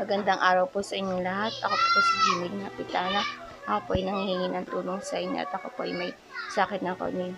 Magandang araw po sa inyong lahat. Ako po si Jimmy Napitana. Ako po ay nanghihingi ng tulong sa inyo at ako po ay may sakit ng kidney,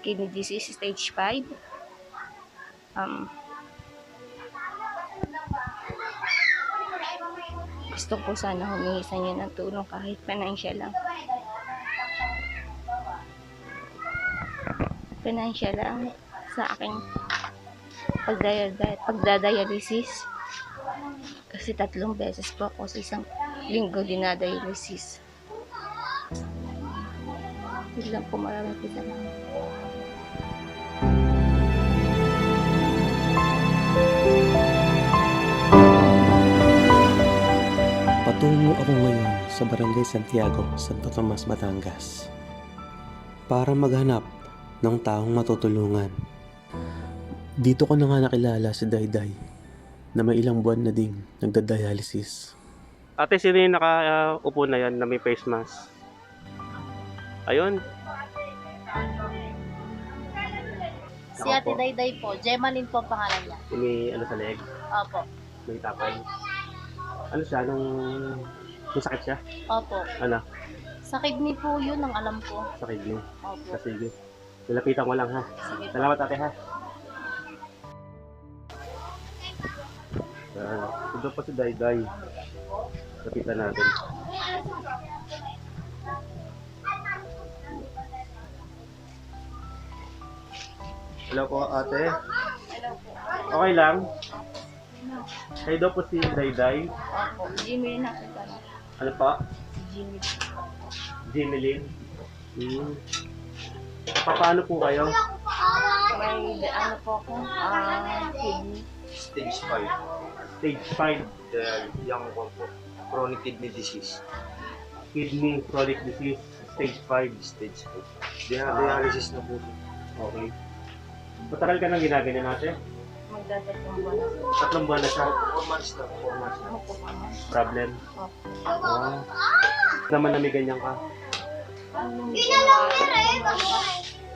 kidney disease stage 5. Um, gusto ko sana humingi sa inyo ng tulong kahit financial lang. Financial lang sa aking pagdaya- pagdadialysis. Kasi tatlong beses po ako sa isang linggo dinadialysis. Yun lang po maraming salamat. Patungo ako ngayon sa Barangay Santiago, Santo Tomas, Batangas para maghanap ng taong matutulungan. Dito ko na nga nakilala si Dayday na may ilang buwan na ding nagda-dialysis. Ate, sino yung nakaupo na yan na may face mask? Ayun. Si Ate Dayday po, Gemaline po ang pangalan niya. May ano sa leg, Opo. may tapay. Ano siya, nung, nung sakit siya? Opo. Ano, Sa kidney po yun ang alam ko. sa kidney. Opo. Sa sige. Nilapitan ko lang ha. Sige po. Salamat ate ha. Yan. Ito pa si Dayday. Lapitan natin. Hello po ate. Okay lang. Kayo daw po si Dayday. Jimmy na kita. Ano pa? Jimmy. Jimmy Lynn. Hmm. Pa- Paano po kayo? May ano po ako, ah, kidney. Stage 5. Stage 5. The young one po. Chronic kidney disease. Kidney chronic disease. Stage 5. Stage 5. Dia dialysis na po. siya. Okay. Matagal ka nang ginagawa natin? Magdadating buwan na. Tatlong buwan na siya. 4 months na. 4 months na. Problem. Opo. Ah. Naman na may ganyan ka. Anong January?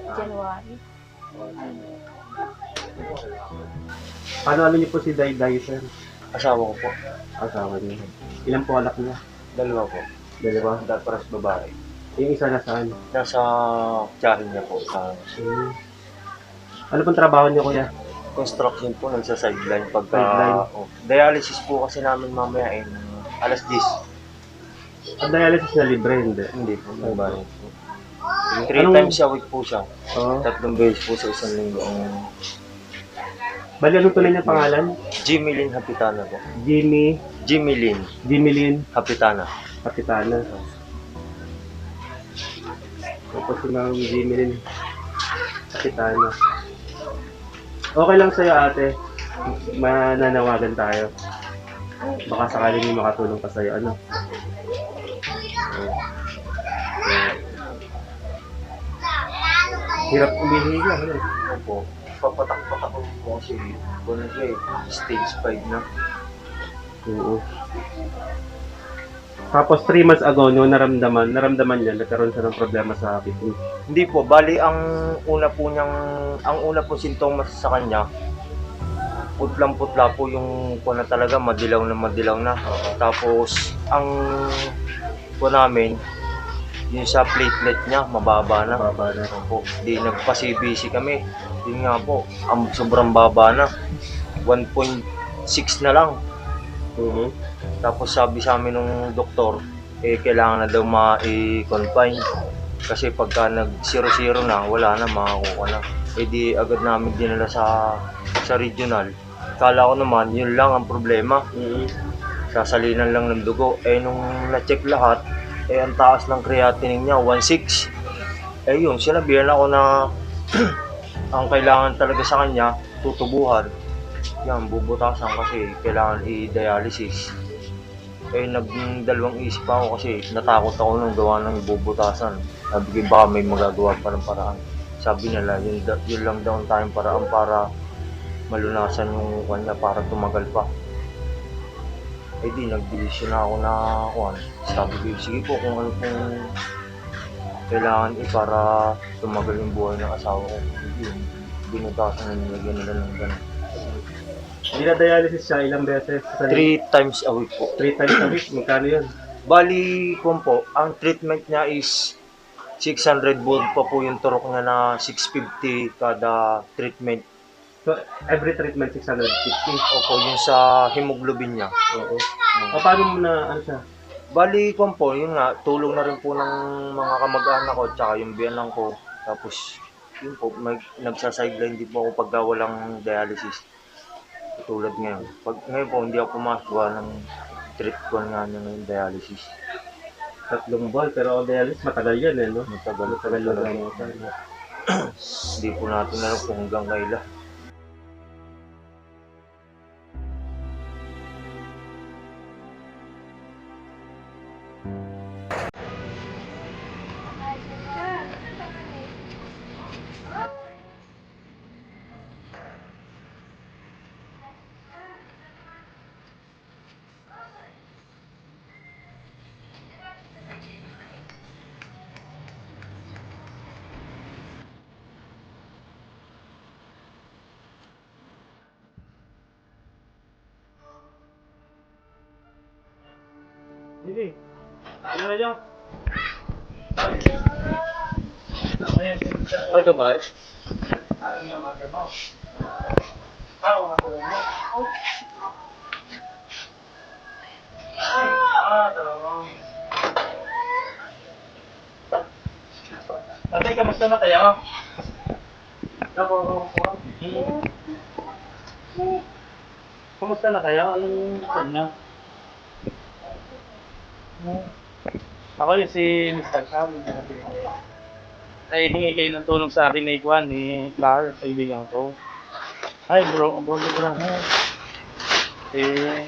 January. Paano ano niyo po si Day Day, sir? Asawa ko po. Asawa niyo. Ilan po anak niya? Dalawa po. Dalawa. Daparas babae. Yung isa na saan? Nasa tiyahin niya po sa Hmm. Ano pong trabaho niyo, kuya? construction po nagsa sideline pagka Sideline. oh, dialysis po kasi namin mamaya eh alas 10 Ang dialysis na libre, hindi. hindi po may bayad po three Anong- times a week po siya Oo. tatlong beses po sa isang linggo ang Bali, anong tunay niya pangalan? Jimmy Lynn Hapitana po Jimmy, Jimmy Lynn Jimmy Lynn Hapitana Kapitana. Tapos si Ma'am Jimmy Lynn Kapitana. Okay lang sa'yo ate. Mananawagan tayo. Baka sakaling may makatulong pa sa'yo. Ano? Hirap umihi ka. Ano? po papatak-patak ko po kasi kung siya eh stage 5 na Oo. Tapos 3 months ago, nung naramdaman, naramdaman niya, nagkaroon siya ng problema sa kidney. Hindi po, bali ang una po niyang, ang una po sintomas sa kanya, putlang-putla po yung po na talaga, madilaw na madilaw na. Tapos, ang po namin, yung sa platelet niya, mababa na. Baba na. Po, di nagpa-CBC kami. Yun nga po, ang sobrang baba na. 1.6 na lang. Oo. Tapos sabi sa amin ng doktor, eh kailangan na daw ma-confine. Kasi pagka nag-0-0 na, wala na, makakuha na. Eh di agad namin dinala sa sa regional. Kala ko naman, yun lang ang problema. Oo. Sasalinan lang ng dugo. Eh nung na-check lahat, eh ang taas ng creatinine niya, 1.6. Eh yun, sinabihan ako na ang kailangan talaga sa kanya, tutubuhan. Yan, bubutasan kasi kailangan i-dialysis. Eh, nagdalawang isip ako kasi natakot ako nung gawa ng bubutasan. Sabi ko, baka may magagawa pa ng paraan. Sabi nila, yun, yun lang daw ang tayong paraan para malunasan yung kanya para tumagal pa. Eh di, nag-decision na ako na kuhan. Sabi ko, sige po kung ano pong kailangan eh para tumagal yung buhay ng asawa ko. Yun, binutasan na nilagyan nila ng ganun. Dinadialysis siya ilang beses sa Three times a week po. Three times a week. Magkano yun? Bali, kung po, ang treatment niya is 600 volt pa po yung turok niya na 650 kada treatment. So, every treatment 660. Opo, yung sa hemoglobin niya. Oo. O, paano mo na, ano siya? Bali, kung po, yun nga, tulong na rin po ng mga kamag-anak ko, tsaka yung biyanan ko. Tapos, yun po, mag, nagsa-sideline din po ako pagka walang dialysis. Tulad ngayon. Pag, ngayon po, hindi ako pumasok ng trip ko nga niya ngayon dialysis. Tatlong buwan. Pero ang dialysis, matagal yan eh, no? Matagal, Matagal gamutan. Hindi po natin alam kung hanggang kailan. Hindi. Ano na dyan? Ano ka ba? Tatay, kamusta na kayo? Kumusta na kayo? Anong kanya? Ako yung si Mr. Sam. Ay, hingi kayo ng tulong sa akin ni Juan, ni Clark, kaibigan ko. Ay, bro, bro, bro, bro. Eh,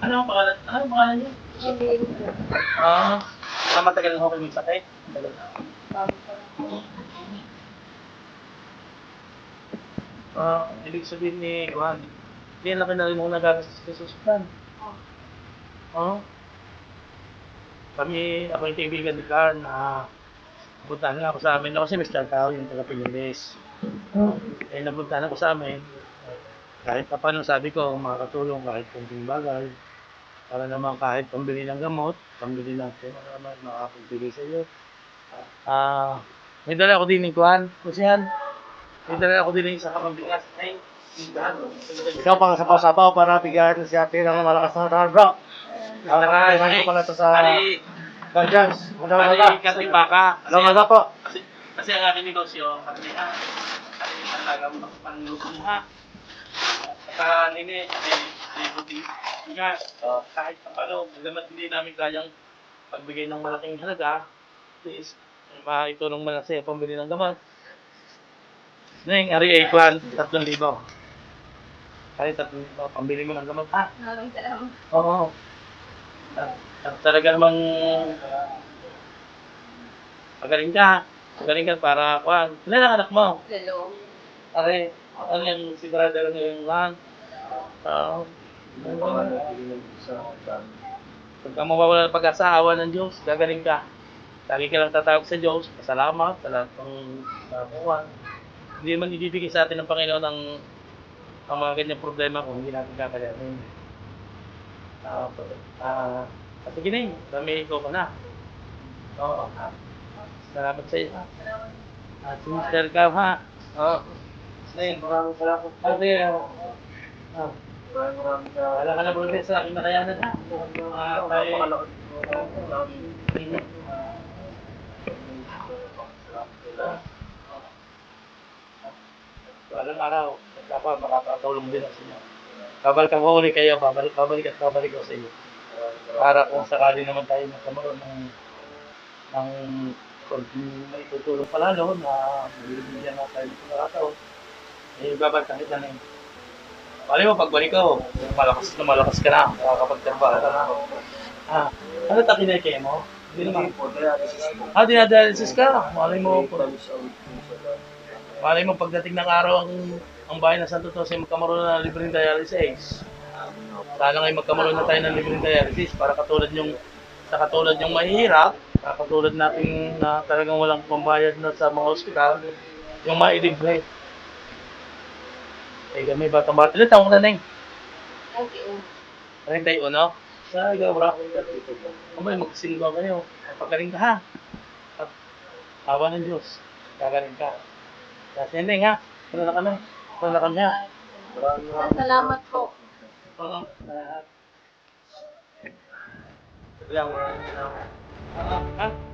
ano ang pangalan? Ano ang pangalan niyo? Ah, ah, matagal na ako kayo magsakit. Matagal na. Ah, ibig sabihin ni Juan, hindi na laki na rin mo nagagastos sa susukan. Oo. Kami, ako yung kaibigan ni Carl na puntahan nga ako sa amin. Ako si Mr. Cao, yung taga Pilipinas. Eh, napuntahan ako sa amin. Kahit pa paano sabi ko, makakatulong kahit kunting bagay. Para naman kahit pambili ng gamot, pambili ng kung ano naman makakapagbigay sa iyo. Ah, may dala ako din ni Juan. Kusihan. May dala ako din ng isa kapambigas. Ay, ikaw pang sapaw-sapaw para bigyan si ate ng malakas na tahan, bro. Aray, ko pala to sa Guardians. Ano Pari, ba? katipaka. Ano ba po? Kasi, kasi ang aking negosyo, kasi ha, kasi talaga mo panluto mo ha. Saka nini, may libuti. Nga, kahit pa paano, hindi namin kayang pagbigay ng malaking halaga, please, maitulong mo na sa'yo pambili ng gamot. Neng, ari ay kwan, 3,000. Kahit 3,000, pambili mo ng gamot ha. Maraming salamat. Oo. At, at talaga namang magaling ka. Magaling ka para kuhan. Ilan ang anak mo? Lalo. Are, ano yung si brother niya yung lan? Oo. Pagka mawawala ng pag-asa, awa ng Diyos, gagaling ka. Lagi ka lang tatawag sa Diyos, pasalamat sa lahat ng nakuha. Hindi man ibibigay sa atin ng Panginoon ang ang mga ganyang problema kung hindi natin kakayanin. Ah, ah, uh, sige na yun, dami ko ka na. Oo. Salamat sa iyo. At si Mr. Cao ha. Oo. Snail, maraming salamat. Kasi, ah, wala ka na problema sa aking nakayanan ha. Ah, tayo. Walang araw, dapat makakatulong din ako sa inyo. Babalik ako ulit kayo, babalik, babalik at babalik ako sa inyo. Para kung sakali naman tayo magkaroon ng ng konting may tutulong palalo na bibigyan na tayo ng pagkakataon, eh babalik kita na yun. Pali mo, pagbalik ko, malakas na malakas ka na, makakapagtrabaho ka na. Ah, ano ta kinakaya mo? Ah, dinadialysis ka? Malay mo, po. Malay mo, pagdating ng araw ang ang bahay ng Santo Tomas ay magkamaroon na libreng dialysis. Sana ngayon magkaroon na tayo ng libreng dialysis para katulad yung sa katulad yung mahihirap, katulad natin na talagang walang pambayad na sa mga ospital, yung mailibre. Ay, kami batang bata. Ilan taong na, Neng? 31. 31? Ay, gabra. Kamay, magkasilba kayo. Pagaling ka, ha? At awa ng Diyos. Gagaling ka. Kasi, Neng, ha? Ano na kami? Ano na kami, ha? Salamat po. Oo. Ah. Lang. Ha?